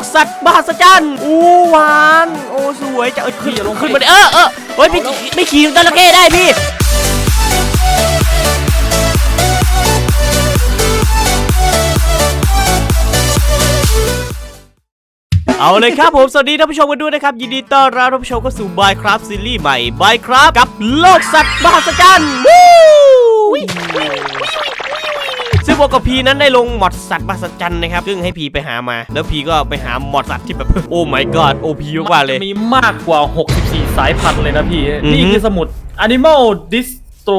กสัตว์มหัศจรรย์อู้หวานโอ้สวยจะเอ้ยขึ้นพี่อย่าไปขึ้นมาเออเออเฮ้ยพี่ไม่ขี่จระเข้ได้พี่เอาเลยครับผม สวัสดีท่านผู้ชมกันด้วยนะครับ ยินดีต้อนรับท่านผู้ชมเข้าสู่ Minecraft ซีรีส์ใหม่ Minecraft กับโลกสัตว์มหัศจรรย์วู้วิ ซึ่งบอกกับพีนั้นได้ลงมอดสัตว์มหัศจรรย์นะครับซึ่งให้พีไปหามา แล้วพีก็ไปหามอดสัตว์ที่แบบ โอ้ my god โอ้พีมากๆเลย มีมากกว่า 64 สายพันธุ์เลยนะพี่ อือฮึ นี่คือสมุด Animal Distro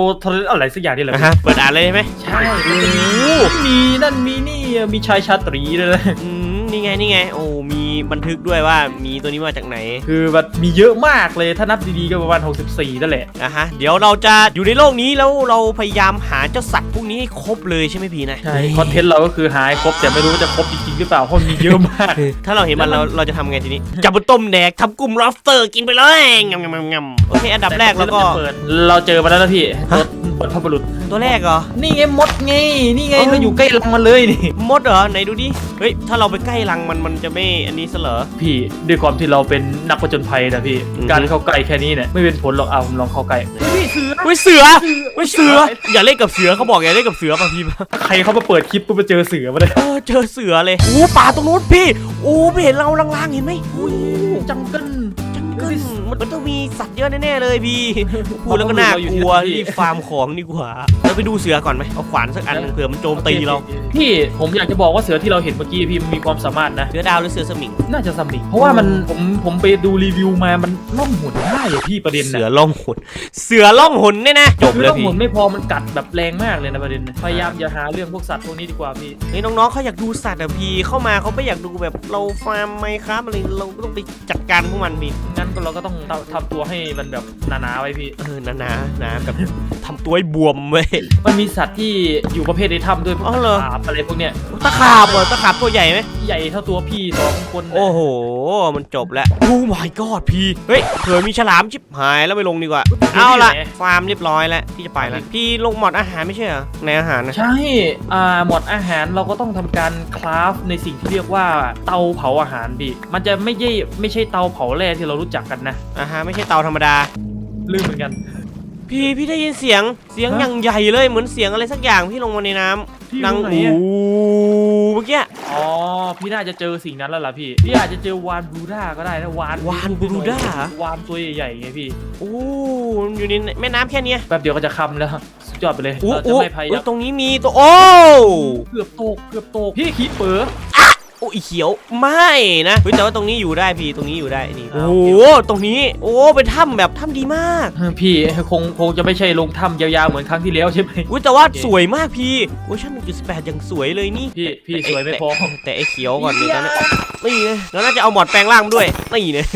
อะไรสักอย่างนี่แหละนะฮะเปิดอ่านเลยใช่ไหมใช่โอ้โหมีนั่นมีนี่มีชายชาตรีเลยนะ อืม นี่ไงนี่ไง โอ้มีบันทึกด้วยว่ามีตัวนี้มาจากไหนคือแบบมีเยอะมากเลยถ้านับดีๆก็ประมาณ 64นั่นแหละนะฮะเดี๋ยวเราจะอยู่ในโลกนี้แล้วเราพยายามหาเจ้าสัตว์พวกนี้ให้ครบเลยใช่ไหมพีนะใช่คอนเทนต์เราก็คือหายครบแต่ไม่รู้ว่าจะครบจริงๆหรือเปล่าเพราะมีเยอะมาก ถ้าเราเห็นมันเราเราจะทำไงทีนี้จับบนต้มแดกทำกลุ่มลอฟเตอร์กินไปเลยงำงำงำโอเคอันดับแรกแล้วก็เปิดเราเจอมาแล้วนะพี่ฮะรถ บรรพบุรุษตัวแรกเหรอ นี่ไงมดไง นี่ไงเอ้าเราอยู่ใกล้รังมันเลยนี่ มดเหรอ ไหนดูดิ เฮ้ย ถ้าเราไปใกล้รังมัน มันจะไม่ อันนี้เสเหรอพี่ด้วยความที่เราเป็นนักผจญภัยนะพี่ อือฮึ การเข้าใกล้แค่นี้เนี่ยไม่เป็นผลหรอกเอาผมลองเข้าใกล้พี่เสือเฮ้ยเสือเฮ้ยเสือ อย่าเล่นกับเสือเขาบอกอย่าเล่นกับเสือป่ะพี่ ใครเขามาเปิดคลิปปุ๊บมาเจอเสือมาเลยเออเจอเสือเลยโอ้ป่าตรงนู้นพี่โอ้ไม่เห็นเราลางๆเห็นไหมอุ้ยจังเกิล จังเกิลมันมันต้องมีสัตว์เยอะแน่ๆเลยพี่พูดแล้วก็น่ากลัวเราอยู่ที่รีบฟาร์มของดีกว่าเราไปดูเสือก่อนไหมเอาขวานสักอันหนึ่งเผื่อมันโจมตีเราพี่ผมอยากจะบอกว่าเสือที่เราเห็นเมื่อกี้พี่มันมีความสามารถนะเสือดาวหรือเสือสมิงน่าจะสมิงเพราะว่ามันผมผมไปดูรีวิวมามันล่องหนได้อะพี่ประเด็นเสือนะล่องหนเสือล่องหนเนี่ยนะจบคือเลยล่องพี่หนไม่พอมันกัดแบบแรงมากเลยนะประเด็นนะพยายามอย่าหาเรื่องพวกสัตว์พวกนี้ดีกว่าพี่เฮ้ยน้องๆเขาอยากดูสัตว์อะพี่เข้ามาเขาไม่อยากดูแบบเราฟาร์มไมครับอะไรเราก็ต้องไปจัดการพวกมันพี่งั้นก็เราก็ต้องทำทำตัวให้มันแบบหนาๆไว้พี่ เออหนาหนาหนาแบบทำตัวให้บวมเว้ย มันมีสัตว์ที่อยู่ประเภทในถ้ำด้วยพวกอ๋อเหรอขาบอะไรพวกเนี้ยตะขาบเหรอตะขาบตัวใหญ่ไหม ใหญ่เท่าตัวพี่สองคนน่ะโอ้โห มันจบแล้ว โอ้ my god พี่ เฮ้ยเผื่อมีฉลามชิบหายแล้วไม่ลงดีกว่า เอาละฟาร์มเรียบร้อยแล้ว พี่จะไปแล้ว พี่ลงหมอดอาหารไม่ใช่เหรอ ในอาหารนะ ใช่อ่าหมดอาหารเราก็ต้องทำการคราฟในสิ่งที่เรียกว่าเตาเผาอาหารพี่ มันจะไม่ใช่ไม่ใช่เตาเผาแร่ที่เรารู้จักกันนะอาหารไม่ใช่เตาธรรมดา ลืมเหมือนกัน พี่พี่ได้ยินเสียงเสียงฮะอย่างใหญ่เลยเหมือนเสียงอะไรสักอย่างพี่ลงมาในน้พี่ำดังรู้ไหนอูอะ เมื่อกี้ อ๋อ พี่น่าจะเจอสิ่งนั้นแล้วล่ะพี่ พี่อาจจะเจอวานบรูด้าก็ได้นะ วานวานบรูด้าวานตัวใหญ่ๆไงพี่ โอ้มันอยู่ในแม่น้ำแค่เนี้ยแป๊บเดียวก็จะคำแล้วสุดยอดไปเลยอู้เราจะอู้ไม่พยาอุ๊ยายมตรงนี้มีตัวโอ้เกือบตก เกือบตก พี่คีเปอร์ โอ้ยเขียวไม่นะเฮ้ยแต่ว่าตรงนี้อยู่ได้พี่ตรงนี้อยู่ได้นี่อ้าโอ้วโหตรงนี้ โอ้เป็นถ้ำแบบถ้ำดีมากพี่คงคงจะไม่ใช่ลงถ้ำยาวๆเหมือนครั้งที่แล้วใช่ไหมอุ้ยแต่ว่าสวยมากพี่โอ้ยชั่นหนึ่งจุดสิบแปดยังสวยเลยนี่พี่พี่สวยไม่พอแต่ไอ้เขียวก่อนเลยตอนนี้นี่ไงแล้วน่าจะเอาหมอดแปลงร่างมาด้วยนี่เนี่ย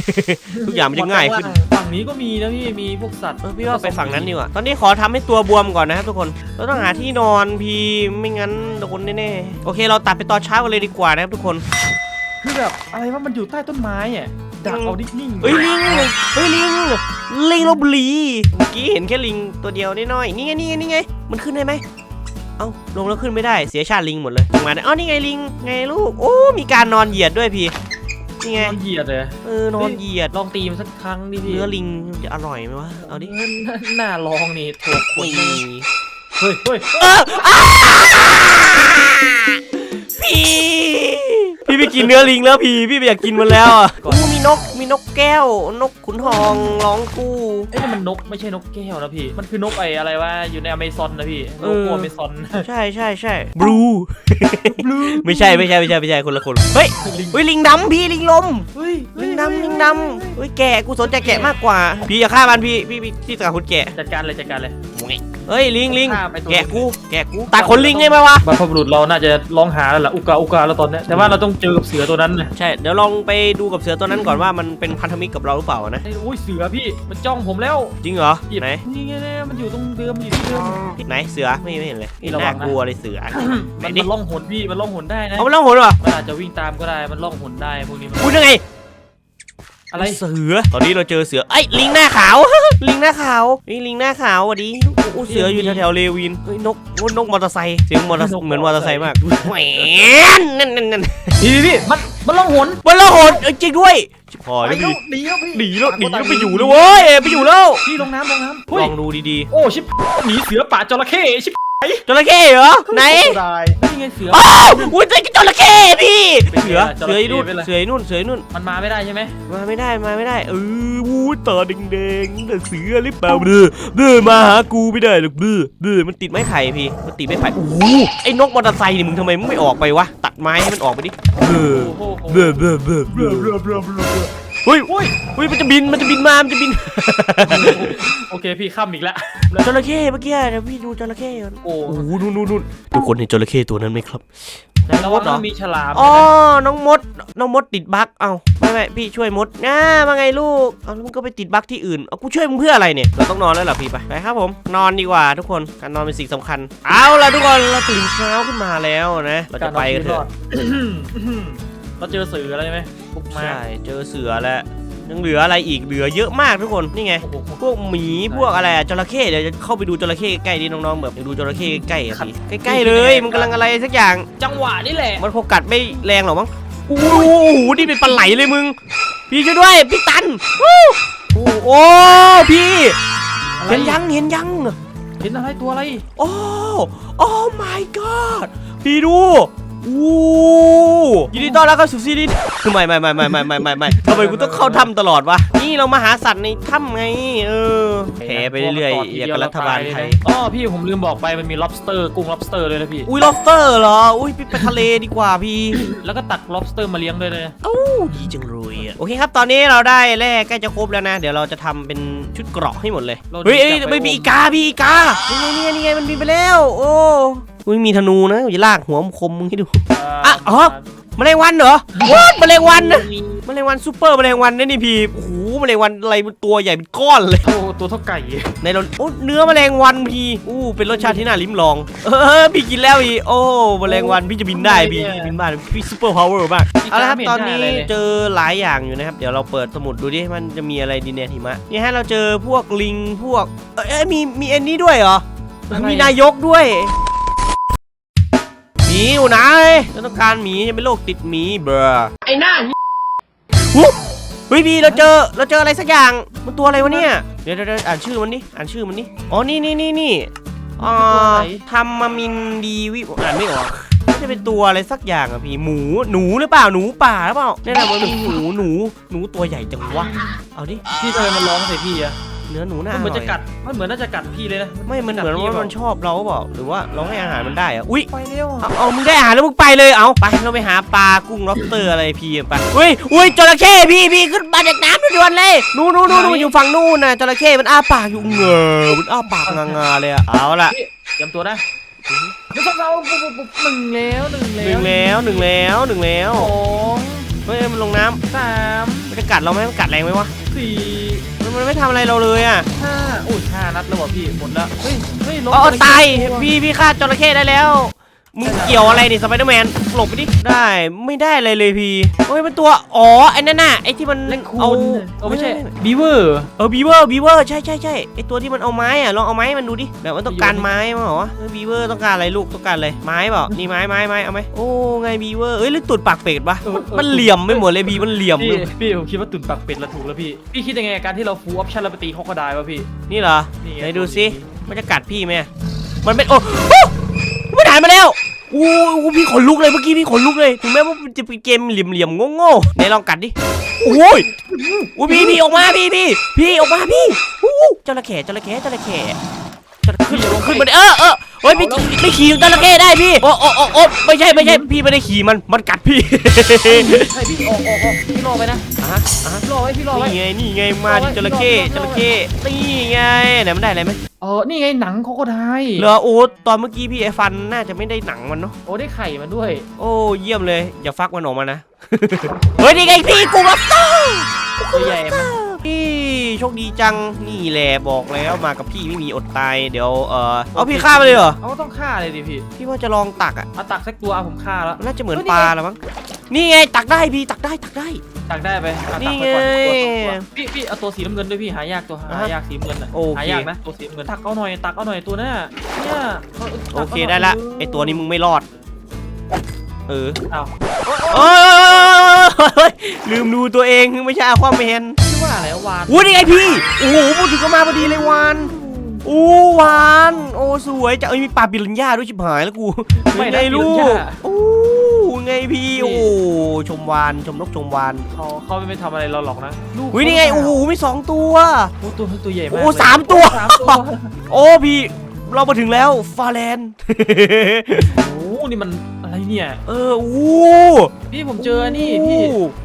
ทุกอย่างมันจะง่ายขึ้นฝั่ง นี้ก็มีนะพี่มีพวกสัตว์เออพี่ว่าไปฝั่งนั้นดีกว่าตอนนี้ขอทำให้ตัวบวมก่อนนะครับทุกคนเราต้องหาที่นอนพี่ไม่งั้นโดนแน่ๆโอเค เราตัดไปตอนเช้ากันเลยดีกว่านะครับทุกคนคือแบบอะไรว่ามันอยู่ใต้ต้นไม้อะดักเอานิ่งๆเฮ้ยลิงเฮ้ยลิงลิงลบบุรีเมื่อกี้เห็นแค่ลิงตัวเดียวน้อยๆนี่ไงนี่ไงนี่ไงมันขึ้นได้ไหมเอ้าลงแล้วขึ้นไม่ได้เสียชาติลิงหมดเลยมาเนี่ยอ๋อนี่ไงลิงไงลูกโอ้มีการนอนเหยียดด้วยพี่ นี่ไง นอนเหยียดเลย เออนอนเหยียดลองตีมันสักครั้งดิพี่เนื้อลิงจะอร่อยไหมวะ เอาดิเออน่าลองนี่ถูกคนนี่เฮ้ยเฮ้ยเอออ้าพี่ พี่ไปกินเนื้อลิงแล้วพี่พี่ไปอยากกินมันแล้วอะโอ้มีนกมีนกแก้ว นกขุนทองร้องกู้เอ้ยนี่มันนกไม่ใช่นกแก้วนะพี่ มันคือนกไออะไรวะอยู่ในอเมซอนนะพี่นเอกออเมซอนใช่ใช่ใช่บลูบลูไม่ใช่ไม่ใช่ไม่ใช่ไม่ใช่คนละคนเฮ้ยลิงเฮ้ยลิงดำพี่ลิงลมเฮ้ยลิงดำลิงดำเฮ้ยแกะกูสนใจแกะมากกว่า พี่อย่าฆ่ามันพี่พี่พี่ที่ตัดขนแกะจัดการเลยจัดการเลย เฮ้ยลิงลิงฆ่าไปตัว แกะกูแกะกูตัดขนลิงได้ไหมวะ บรรพบุรุษเราน่าจะร้องหาแล้วล่ะอุกาอุกาแล้วตอนเนี้ยแต่ว่าเราต้องเจอกับเสือตัวนั้นนะใช่เดี๋ยวลองไปดูกับเสือตัวนั้นก่อนว่ามันเป็นพันธมิตรกับเราหรือเปล่านะไอ้โอ้ยเสือพี่มันจ้องผมแล้วจริงเหรอหยิบไหนนี่ไงเนี่ยมันอยู่ตรงเดิมมันอยู่ที่เดิม ไหนเสือไม่ไม่เห็นเลยนี่ระวัน่างนะ กลัวเลยเสือไหนมันดิมันล่องหนพี่มันล่องหนได้นะเอาไปล่องหนเหรอมันอาจจะวิ่งตามก็ได้มันล่องหนได้พวกนี้มันพูดยังไง อะไรเสือ ตอนนี้เราเจอเสือไอ้ยลิงหน้าขาว ลิงหน้าขาวนี่ลิงหน้าขาวสวัสดีโอ้เสืออยู่แถวๆเลวินเฮ้ยนกโอ้นกมอเตอร์ไซค์เสียงมอเตอร์เหมือนมอเตอร์ไซค์มากแหวนนั่นนั่นนั่นพี่พี่พี่มันมันลองหนมันละหดเอ้ยจริงด้วยชิบหายไปแล้วแล้พี่วหนีแล้วพี่หนีแล้วหนีต่าแล้วงไปคนอยู่แล้วเว้ยไปอยู่แล้วพี่ลงน้ำลงน้ำเฮ้ลยองดูดีโอ้ชิบหนีเสือป่าจระเข้ชิบๆ จระเข้เหรอไหนนี่ไงเสือ อ้าวอุ้ยเจอจระเข้พี่เป็นไงเสือล่ะเสือไอ้นู่นจระเข้เป็นไร เสือไอ้นู่นเสือไอ้นู่นมันมาไม่ได้ใช่ไหมมาไม่ได้มาไม่ได้เออวู้ตาแดงๆแต่เสือหรือเปล่าเด้อเด้อมาหากูไม่ได้หรอกเด้อเด้อมันติดไม้ไผ่พี่มันติดไม้ไผ่โอ้โหไอ้นกมอเตอร์ไซค์นี่มึงทำไมมึงไม่ออกไปวะตัดไม้ให้มันออกไปดิเด้อโอ้โหเด้อเด้อเด้อเด้อเฮ้ยโอ้ย เฮ้ยมันจะบินมันจะบินมามันจะบินโอเคพี่ข้ามอีกแล้วจระเข้เมื่อกี้เดี๋ยวพี่ดูจระเข้ก่อนโอ้โอ้โหนู่นนู่นนู่นทุกคนเห็นจระเข้ตัวนั้นไหมครับ แล้วว่ามันมีฉลามอ๋อน้องมด น้องมดติดบั๊กเอ้าไม่ไม่พี่ช่วยมดง่ามาไงลูกเอาแล้วมึงก็ไปติดบั๊กที่อื่นเอากูช่วยมึงเพื่ออะไรเนี่ยเราต้องนอนแล้วเหรอพี่ไปไปครับผมนอนดีกว่าทุกคนการนอนเป็นสิ่งสำคัญ เอาล่ะทุกคนเราตื่นเช้าขึ้นมาแล้วนะเราจะไปกันเถอะ เราเจอเสืออะไรไหมบุกมาใช่เจอเสือแล้วยังเหลืออะไรอีกเหลือเยอะมากทุกคนนี่ไง โอ้โหพวกหมีพวกอะไรอะจระเข้เดี๋ยวจะเข้าไปดูจระเข้ใกล้ๆดิน้องๆแบบอยากดูจระเข้ใกล้ๆอะพี่ใกล้ๆเลยมันกำลังอะไรสักอย่าง จังหวะนี่แหละ มันคงกัดไม่แรงหรอกมั้งโอ้โหนี่เป็นปลาไหลเลยมึง พี่ช่วยด้วย พี่ตันวู้โอ้โหพี่ อะไร เห็นยังเห็นยังเห็นอะไรตัวอะไร โอ้โอ้ my god พี่ดู วู้ยินดีต้อนรับเข้าสู่ซีรีส์คือไม่ไม่ไม่ไม่ไม่ไม่ไม่ไม่ทำไมกูต้องเข้าถ้ำตลอดวะนี่เรามาหาสัตว์ในถ้ำไง เออแผลไปเรื่อยๆอย่างกับรัฐบาลไทยอ๋อพี่ผมลืมบอกไปมันมี lobster กุ้ง lobster ด้วยนะพี่อุ้ย lobster เหรออุ้ยพี่ไปทะเลดีกว่าพี่ แล้วก็ตัก lobster มาเลี้ยงด้วยเลยโอ้ดีจังเลยอะโอเคครับตอนนี้เราได้แร่ใกล้จะครบแล้วนะ เดี๋ยวเราจะทำเป็นชุดเกราะให้หมดเลยเราเฮ้ยเอ้ยจะไปไม่มีอีกาพี่อีกานี่ไงนี่ไงนี่ไงมันบินไปแล้ว โอ้ อุ้ยมีธนูนะอย่าลากหัวมนคมมึงให้ดู อะอ๋อแมลงวันเหรอวอดแมลงวันนะแมลงวันซูเปอร์แมลงวันนี่นี่พี่โอ้โหแมลงวันอะไรมันตัวใหญ่เป็นก้อนเลยโอ้ตัวเท่าไก่ในเราโอ้เนื้อแมลงวันพี่อู้เป็นรสชาติที่น่าลิ้มลอง เออพี่กินแล้วพี่โอ้แมลงวันพี่จะบินได้พี่พี่จะบินบ้านพี่ซูเปอร์พาวเวอร์มากเอาละครับตอนนี้เจอหลายอย่างอยู่นะครับเดี๋ยวเราเปิดสมุดดูดิมันจะมีอะไรดีเนี่ยหิมะนี่ฮะเราเจอพวกลิงพวกเอ้ยเอ้ยมีมีอันนี้ด้วยเหรอมีนายกด้วยห มีอยู่ไหนเราต้องการหมีจะเป็นโรคติดหมีเบอร์ไอ้หน้าเฮ้ยพี่เราเจอเราเจออะไรสักอย่างมันตัวอะไรวะเนี่ยเดี๋ยวเดี๋ยวเดี๋ยวอ่านชื่อมันดิอ่านชื่อมันดิอ๋อนี่นี่นี่นี่อ่าทำมามินดีวิอ่านไม่ออกน่าจะเป็นตัวอะไรสักอย่างอะพี่หมูหนูหรือเปล่าหนูป่าหรือเปล่าเนี่ยนะมันมีหนูหนูหนูตัวใหญ่จังวะเอาดิพี่ทำไมมันร้องใส่พี่อะ เนื้อหนูหน้ามันเหมือนร่จะยกัด มันเหมือนน่าจะกัดพี่เลยนะไม่ มันเหมือนว่ามันชอบเราเปล่าหรือว่าเราให้อาหารมันได้อะอุ้ยไปเร็วเอาเอามึงได้อาหารแล้วมึงไปเลย เอาไปเราไปหาปลากุ้งล็อบสเตอร์อะไรพี่ไป อุ้ยอุ้ยจระเข้พี่พี่ขึ้นมาจากน้ำด่วนๆเลยนู่นนู่นนู่นมันอยู่ฝั่งนู่นน่ะจระเข้มันอ้าปากอยู่เงอมันอ้าปากงาๆเลยอะเอาละพี่เตรียมตัวนะเดี๋ยวเราปุ๊บปุ๊บปุ๊บหนึ่งแล้วหนึ่งหแล้นึ่วงแล้วหนึ่งแล้วหนึ่งแล้วสองเฮ้ยมันลงน้ำสามมันจะกัดเราไหมมันกัดแรงไหมวะสี่ มันมันไม่ทำอะไรเราเลยอะห้าโอ้ยห้านัดแล้วว่ะพี่หมดแล้วเฮ้ยเฮ้ยลบอ๋อไปตายตัวพี่พี่ฆ่าจระเข้ได้แล้ว มึงเกี่ยวอะไรนี่สไปเดอร์แมนหลบไปดิได้ไม่ได้อะไรเลยพี่โอ้ยเป็นตัวอ๋อไอ้นั่นน่ะไอ้ที่มันเล่นคูเอาณเออไม่ใช่บีเวอร์เออบีเวอร์บีเวอร์ใช่ใช่ใช่ไอ้ตัวที่มันเอาไม้อะลองเอาไม้ให้มันดูดิแบบมันต้องการไม้มั้งเหรอวะเออบีเวอร์ต้องการอะไรลูกต้องการอะไรไม้เปล่านี่ไม้ไม้ไม้เอาไหมโอ้ไงบีเวอร์เอ้ยหรือตุดปากเป็ดปะมันมันเหลี่ยมไม่หมดเลยบีมันเหลี่ยมพี่พี่ผมคิดว่าตุ่นปากเป็ดละถูกแล้วพี่พี่คิดยังไงกับการที่เราฟูลออปชั่นแล้วไปตีเขาก็ได้วะพี่นี่เหรอนี่ไงไหนดูซิมันจะกัดพี่ไหมมันเป็นโอ้ โอ้มันหายมาแล้วอู้อู้พี่ขนลุกเลยเมื่อกี้พี่ขนลุกเลยถึงแม้ว่าจะเป็นเกมเหลี่ยมๆโง่ๆไหนลองกัดดิโอ้ยอู้พี่พี่ออกมาพี่พี่พี่ออกมาพี่อู้จระเข้จระเข้จระเข้ จระขึ้นขึ้นมาดิเออเออเฮ้ยพี่ไม่ขี่จระเข้ได้พี่โอ้โอ้โอ้โอ้ไม่ใช่ไม่ใช่พี่ไม่ได้ขี่มันมันกัดพี่ใช่พี่ออกออกออกพี่รอไปนะอะฮะอะฮะพี่รอไว้พี่รอไว้นี่ไงนี่ไงมาดิจระเข้จระเข้นี่ไงไหนมันได้อะไรไหมเออนี่ไงหนังเขาก็ได้เหลือโอ้ตอนเมื่อกี้พี่ไอ้ฟันน่าจะไม่ได้หนังมันเนาะโอ้ได้ไข่มาด้วย โอ้เยี่ยมเลยอย่าฟักมันออกมานะเฮ้ยนี่ไงพี่กูรับเตอร์ตัวใหญ่มันพี่ โชคดีจังนี่แหละบอกแล้วมากับพี่ไม่มีอดตายเดี๋ยวเออเอาพี่ฆ่ามาเลยเหรอเขาก็ต้องฆ่าเลยดิพี่พี่ว่าจะลองตักอะเอาตักสักตัวเอาผมฆ่าแล้วมันน่าจะเหมือนเฮ้ยปลาละมั้งนี่ไงตักได้พี่ตักได้ตักได้ ตักได้ไปเอาตักนี่ไปก่อนไงตัวสองตัวพี่พี่เอาตัวสีน้ำเงินด้วยพี่หายากตัวอะหายากสีน้ำเงินอะโอเค หายากนะตัวสีน้ำเงินตักเอาหน่อยตักเอาหน่อยตัวนั้นน่ะเนี่ยาโอตักาเคหน่ยได้ละไอตัวนี้มึงไม่รอด เออเอาเอ้ยเฮ้ยลืมดูตัวเองไม่ใช่อควาแมนชื่อ ว่าอะไรวานอู้นี่ไงพี่โอ้โหพูดถึงก็มาพอดีเลยวานอู้วานโอ้สวยจะเอ้ยมีปลาปิรันย่าด้วยชิบหายแล้วกูไม่ไงได้ลูลูกกโอ้ไงพี่โอ้ชมวานชมนกชมวานเขาเขาไม่ทำอะไรเราหรอกนะลูกอุ้ยนี่ไงโอ้โหมีสองตัวโอ้ตัวตัวใหญ่มากโอ้เลยสามตัวสามตัวโอ้พี่เรามาถึงแล้วฟาแลนด์โอ้นี่มันอะไร เนี่ย เอออู้พี่ผมเจอนี่พี่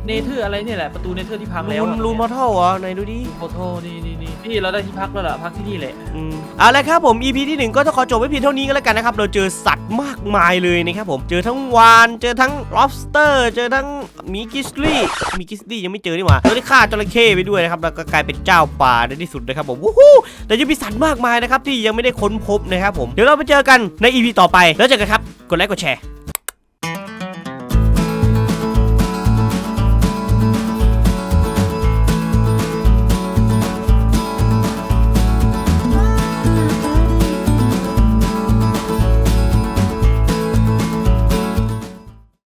เนเธอร์อะไรเนี่ยแหละประตูเนเธอร์ที่พังแล้วรูนอะรูนมอเท่าเหรอไหนดูดิโฟโต้นี่นี่นี่พี่เราได้ที่พักแล้วล่ะพักที่นี่แหละอืมเอาละครับผม EP ที่หนึ่งก็จะขอจบไว้เพียงเท่านี้ก็แล้วกันนะครับ เราเจอสัตว์มากมายเลยนะครับผมเจอทั้งวานเจอทั้ง lobster เจอทั้งหมีกิสลี่มีกิสลี่ยังไม่เจอนี่หว่าเราได้ฆ่าจระเข้ไปด้วยนะครับแล้วก็กลายเป็นเจ้าป่าในที่สุดนะครับผมวู้ฮู้แต่ยังมีสัตว์มากมายนะครับที่ยังไม่ได้ค้นพบนะครับผมเดี๋ยวเราไปเจอกันใน EP ต่อไปแล้วเจอกันครับกดไลค์กดแชร์